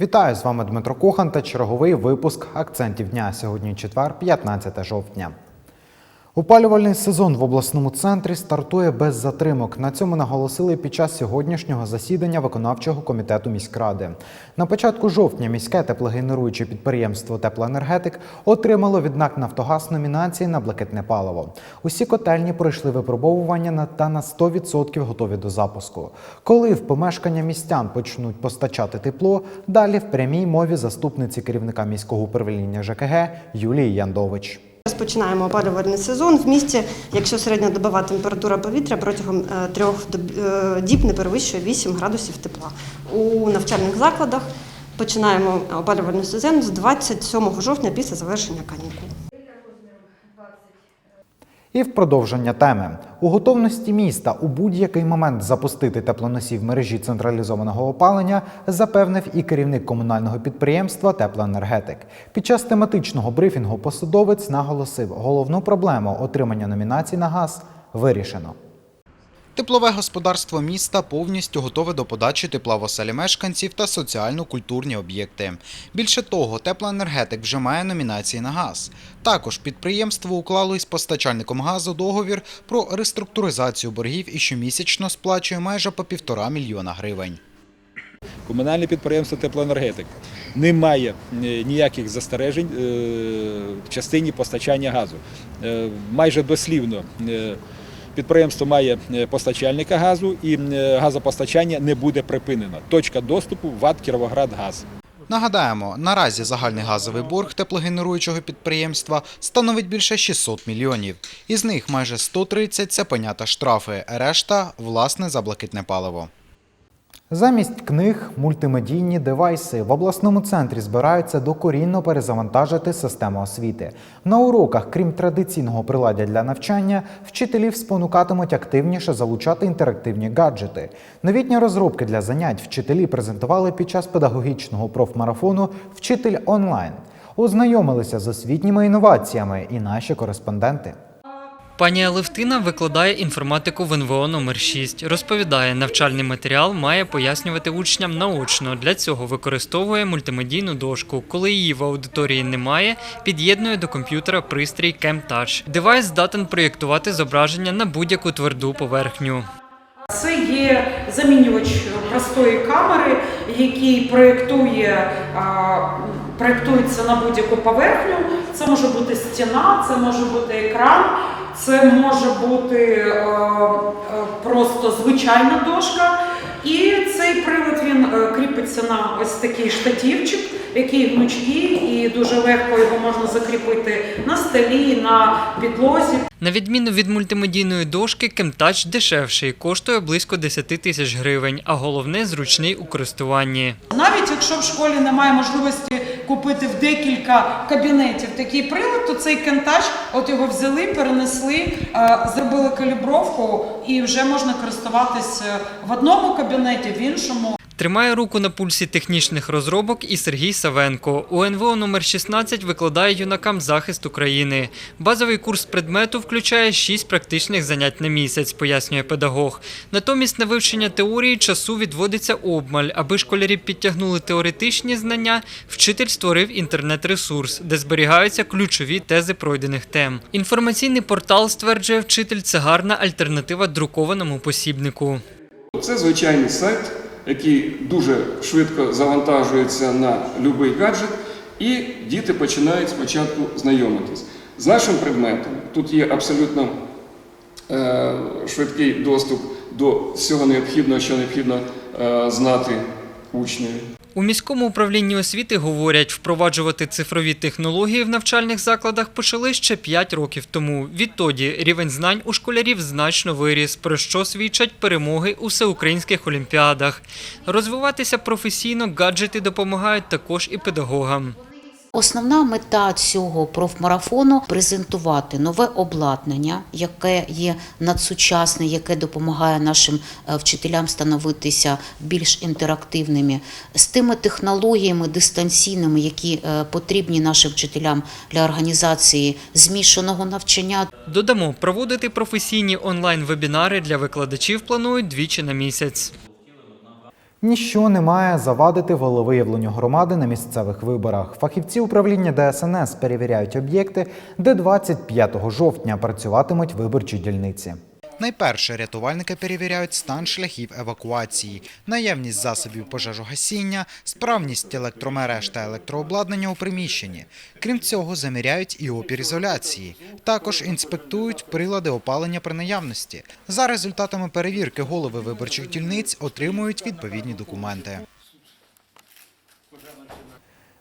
Вітаю з вами Дмитро Кохан та черговий випуск акцентів дня. Сьогодні четвер, 15 жовтня. Опалювальний сезон в обласному центрі стартує без затримок. На цьому наголосили під час сьогоднішнього засідання виконавчого комітету міськради. На початку жовтня міське теплогенеруюче підприємство Теплоенергетик отримало від НАК Нафтогаз номінації на блакитне паливо. Усі котельні пройшли випробовування на- та на 100% готові до запуску. Коли в помешкання містян почнуть постачати тепло, далі в прямій мові заступниці керівника міського управління ЖКГ Юлії Яндович. Розпочинаємо опалювальний сезон в місті, якщо середньодобова температура повітря протягом е, трьох е, діб не перевищує 8 градусів тепла. У навчальних закладах починаємо опалювальний сезон з 27 жовтня після завершення канікул. І в продовження теми у готовності міста у будь-який момент запустити теплоносій в мережі централізованого опалення запевнив і керівник комунального підприємства Теплоенергетик. Під час тематичного брифінгу посадовець наголосив, головну проблему отримання номінацій на газ вирішено. Теплове господарство міста повністю готове до подачі тепла в оселі мешканців та соціально-культурні об'єкти. Більше того, теплоенергетик вже має номінації на газ. Також підприємство уклало із постачальником газу договір про реструктуризацію боргів і щомісячно сплачує майже по півтора мільйона гривень. Комунальне підприємство теплоенергетик не має е, ніяких застережень е, в частині постачання газу. Е, Майже дослівно підприємство має е, постачальника газу і е, газопостачання не буде припинено. Точка доступу ВАД Кіровоградгаз. Нагадаємо, наразі загальний газовий борг теплогенеруючого підприємства становить більше 600 мільйонів. Із них майже 130 – це понята штрафи, решта – власне за блакитне паливо. Замість книг мультимедійні девайси в обласному центрі збираються докорінно перезавантажити систему освіти. На уроках, крім традиційного приладдя для навчання, вчителів спонукатимуть активніше залучати інтерактивні гаджети. Новітні розробки для занять вчителі презентували під час педагогічного профмарафону Вчитель онлайн. Ознайомилися з освітніми інноваціями і наші кореспонденти. Пані Алевтина викладає інформатику в НВО номер 6 Розповідає, навчальний матеріал має пояснювати учням наочно. Для цього використовує мультимедійну дошку. Коли її в аудиторії немає, під'єднує до комп'ютера пристрій CamTouch. Девайс здатен проєктувати зображення на будь-яку тверду поверхню. Це є замінювач простої камери, який проєктує, проєктується на будь-яку поверхню. Це може бути стіна, це може бути екран, це може бути е, е, просто звичайна дошка. І цей прилад він е, кріпиться на ось такий штативчик, який гнучкий, і дуже легко його можна закріпити на столі, на підлозі. На відміну від мультимедійної дошки, CamTouch дешевший, коштує близько 10 тисяч гривень, а головне зручний у користуванні. Навіть якщо в школі немає можливості купити в декілька кабінетів такий прилад, то цей кентач, от його взяли, перенесли, е, зробили калібровку і вже можна користуватись е, в одному кабінеті, в іншому. Тримає руку на пульсі технічних розробок і Сергій Савенко. У НВО номер 16 викладає юнакам захист України. Базовий курс предмету включає 6 практичних занять на місяць, пояснює педагог. Натомість на вивчення теорії часу відводиться обмаль. Аби школярі підтягнули теоретичні знання, вчитель створив інтернет-ресурс, де зберігаються ключові тези пройдених тем. Інформаційний портал, стверджує вчитель, це гарна альтернатива друкованому посібнику. Це звичайний сайт, який дуже швидко завантажується на будь-який гаджет, і діти починають спочатку знайомитись. З нашим предметом тут є абсолютно е, швидкий доступ до всього необхідного, що необхідно е, знати учневі. У міському управлінні освіти говорять, впроваджувати цифрові технології в навчальних закладах почали ще 5 років тому. Відтоді рівень знань у школярів значно виріс, про що свідчать перемоги у всеукраїнських олімпіадах. Розвиватися професійно гаджети допомагають також і педагогам. Основна мета цього профмарафону презентувати нове обладнання, яке є надсучасне, яке допомагає нашим е, вчителям становитися більш інтерактивними, з тими технологіями дистанційними, які е, потрібні нашим вчителям для організації змішаного навчання. Додамо, проводити професійні онлайн-вебінари для викладачів планують двічі на місяць. Ніщо не має завадити волевиявленню громади на місцевих виборах. Фахівці управління ДСНС перевіряють об'єкти, де 25 жовтня працюватимуть виборчі дільниці. Найперше рятувальники перевіряють стан шляхів евакуації, наявність засобів пожежогасіння, справність електромереж та електрообладнання у приміщенні. Крім цього, заміряють і опір ізоляції. Також інспектують прилади опалення при наявності. За результатами перевірки голови виборчих дільниць отримують відповідні документи.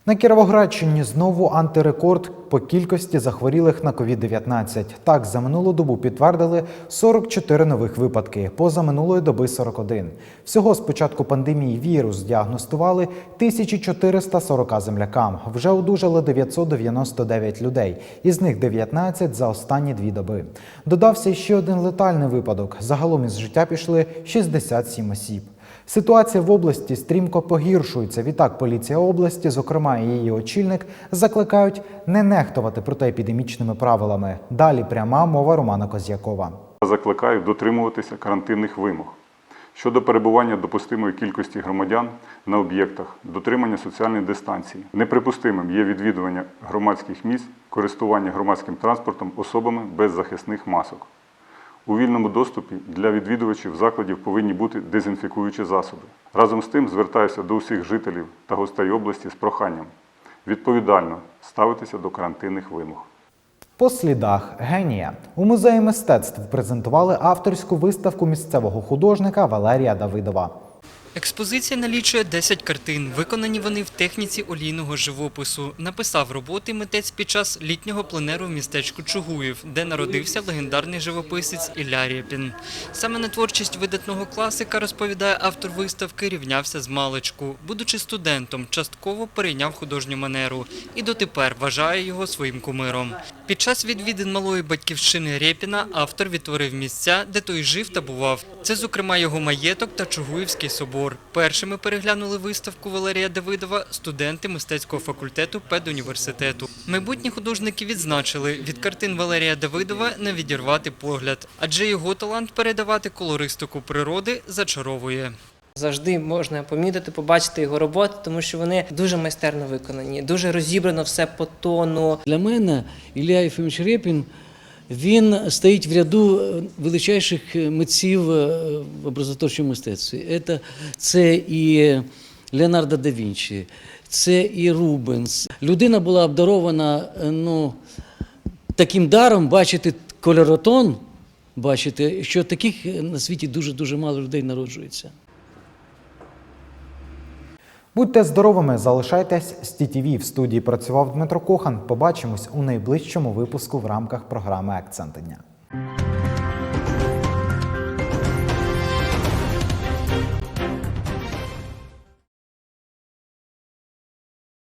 На Кіровоградщині знову антирекорд по кількості захворілих на COVID-19. Так, за минулу добу підтвердили 44 нових випадки, поза минулої доби 41. Всього з початку пандемії вірус діагностували 1440 землякам. Вже одужали 999 людей, із них 19 за останні дві доби. Додався ще один летальний випадок. Загалом із життя пішли 67 осіб. Ситуація в області стрімко погіршується. Відтак, поліція області, зокрема і її очільник, закликають не нехтувати протиепідемічними правилами. Далі пряма мова Романа Козякова. Закликаю дотримуватися карантинних вимог. Щодо перебування допустимої кількості громадян на об'єктах, дотримання соціальної дистанції. Неприпустимим є відвідування громадських місць, користування громадським транспортом особами без захисних масок. У вільному доступі для відвідувачів закладів повинні бути дезінфікуючі засоби. Разом з тим звертаюся до усіх жителів та гостей області з проханням відповідально ставитися до карантинних вимог. По слідах генія у музеї мистецтв презентували авторську виставку місцевого художника Валерія Давидова. Експозиція налічує 10 картин. Виконані вони в техніці олійного живопису. Написав роботи митець під час літнього пленеру в містечку Чугуїв, де народився легендарний живописець Ілля Рєпін. Саме на творчість видатного класика, розповідає автор виставки, рівнявся з маличку. Будучи студентом, частково перейняв художню манеру і дотепер вважає його своїм кумиром. Під час відвідин малої батьківщини Рєпіна автор відтворив місця, де той жив та бував. Це, зокрема, його маєток та Чугуївський собор. Першими переглянули виставку Валерія Давидова студенти мистецького факультету педуніверситету. Майбутні художники відзначили, від картин Валерія Давидова не відірвати погляд, адже його талант передавати колористику природи зачаровує. Завжди можна помітити, побачити його роботи, тому що вони дуже майстерно виконані, дуже розібрано все по тону. Для мене Ілля Єфимович Рєпін він стоїть в ряду е, величайших е, митців е, в образотворчому мистецтві. Це, це і Леонардо да Вінчі, це і Рубенс. Людина була обдарована ну, таким даром бачити кольоротон, бачити, що таких на світі дуже-дуже мало людей народжується. Будьте здоровими, залишайтесь з ТІТІВІ. В студії працював Дмитро Кохан. Побачимось у найближчому випуску в рамках програми Акценти дня.